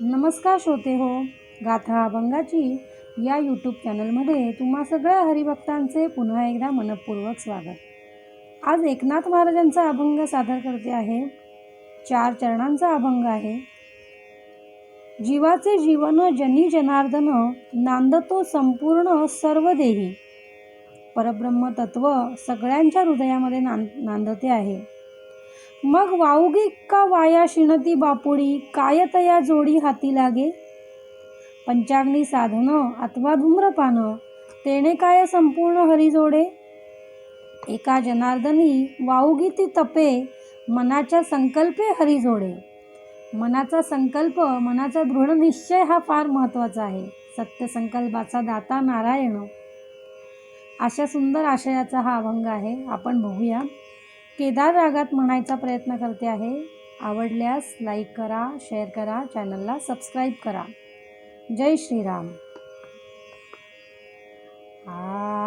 नमस्कार श्रोते हो गाथा अभंगाची या यूट्यूब चॅनलमध्ये तुम्हा सगळ्या हरिभक्तांचे पुन्हा एकदा मनपूर्वक स्वागत. आज एकनाथ महाराजांचा अभंग सादर करते आहे. चार चरणांचा अभंग आहे. जीवाचे जीवन जनी जनार्दन नांदतो संपूर्ण सर्व देही. परब्रह्म तत्व सगळ्यांच्या हृदयामध्ये नांद नांदते आहे. मग वाऊगी का वाया शिणती बापुडी? काय तया जोडी हाती लागे? पंचाग्नी साधन अथवा धूम्रपान तेणे काय संपूर्ण हरिजोडे? एका जनार्दनी वाऊगी ती तपे मनाच्या संकल्पे हरिजोडे. मनाचा संकल्प मनाचा दृढ निश्चय हा फार महत्त्वाचा आहे. सत्य संकल्पाचा दाता नारायण. अशा सुंदर आशयाचा हा अभंग आहे. आपण बघूया. केदार रागात म्हणायचा प्रयत्न करते आहे. आवडल्यास लाईक करा शेअर करा चॅनलला सबस्क्राईब करा. जय श्रीराम. आ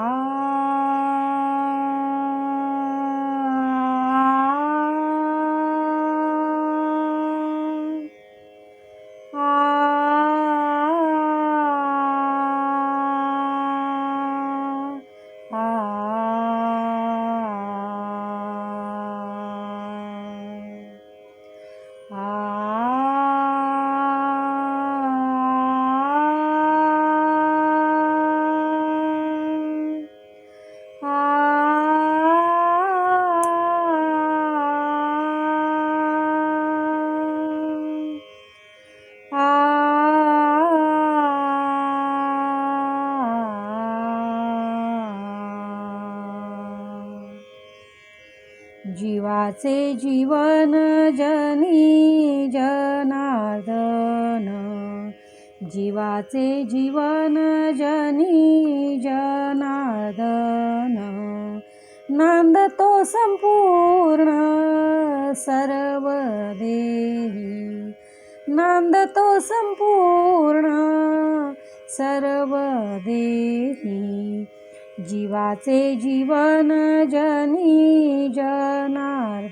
जीवाचे जीवन जनी जनार्दन. जीवाचे जीवन जनी जनार्दन. नांदतो संपूर्ण सर्व देही. नांदतो संपूर्ण सर्व देही. जीवाचे जीवन जनी जनार्दन.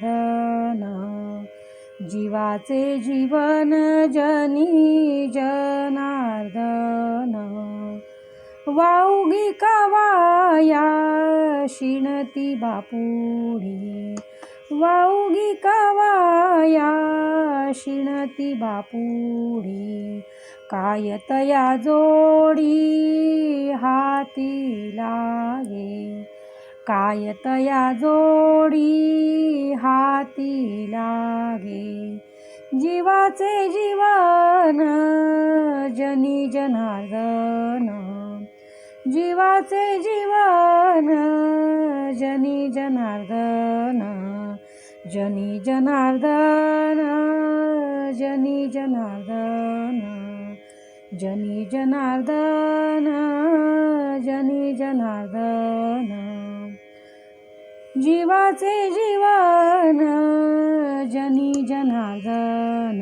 जीवाचे जीवन जनी जनार्दन. वाऊगी कवाया शिणती बापुडी. वाऊगी कवाया शिणती बापुडी. कायतया जोडी हाती लागे. कायतया जोडी हाती लागे. जीवाचे जीवन जनी जनार्दन. जीवाचे जीवन जनी जनार्दन. जनी जनार्दन जनी जनार्दन. जनी जनार्दन जनी जनार्दन. जीवाचे जीवन जनी जनार्दन.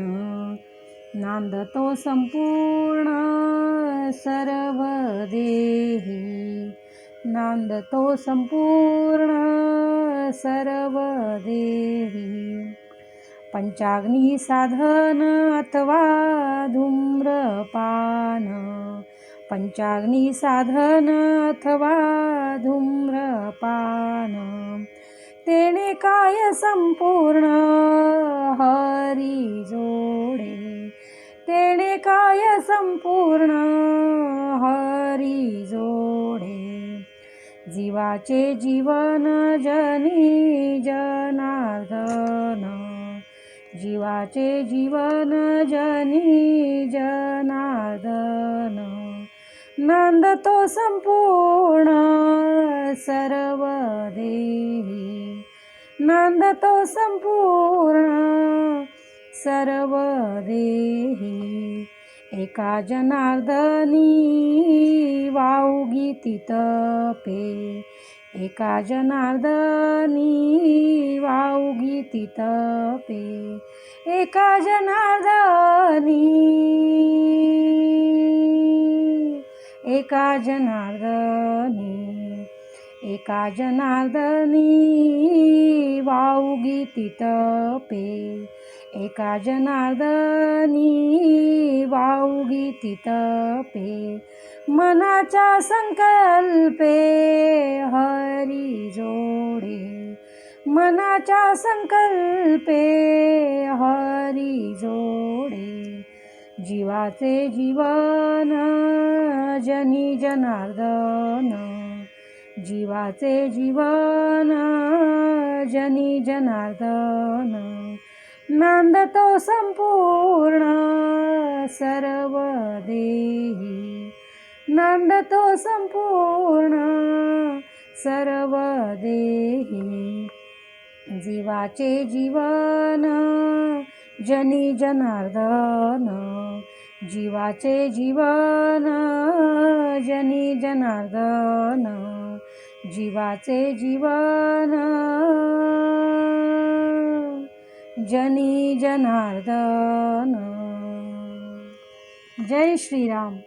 नांदतो संपूर्ण सर्व देही. नांदतो संपूर्ण सर्व देही. पंचाग्नी साधन अथवा धूम्रपान। पंचाग्नी साधन अथवा धूम्रपान। तेने काय संपूर्ण हरी जोडे। तेने काय संपूर्ण हरी जोडे। जीवाचे जीवन जनी जनार्दन। जीवाचे जीवन जनी जनादन. नंद तो संपूर्ण सर्व देही नांदतो संपूर्ण सर्व देही एका जनार्दनी वाऊगी तितपे. एका जनार्दनी वाऊगी तितपे. एका जनार्दनी एका जनार्दनी एका जनार्दनी वाऊगी तितपे. एका जनार्दनी वाऊगी तपे मनाच्या संकल्पे हरी जोडे. मनाच्या संकल्पे हरी जोडे. जीवाचे जीवन जनी जनार्दन. जीवाचे जीवन जनी जनार्दन. नांदतो संपूर्ण सर्व देही. नांदतो संपूर्ण सर्व देही. जीवाचे जीवन जनी जनार्दन. जीवाचे जीवन जनी जनार्दन. जीवाचे जीवन. जनी जनार्दन। जय श्रीराम।